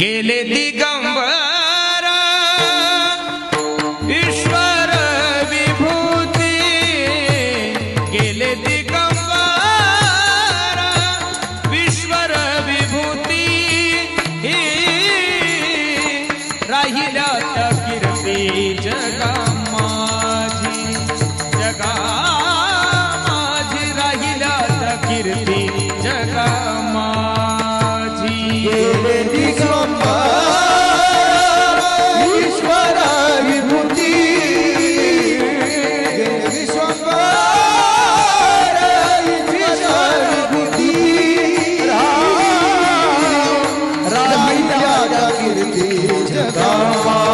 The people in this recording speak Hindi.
गेले दिगंबर ईश्वर विभूती। गेले दिगंबर ईश्वर विभूती। ही કીર્તિ જગાવા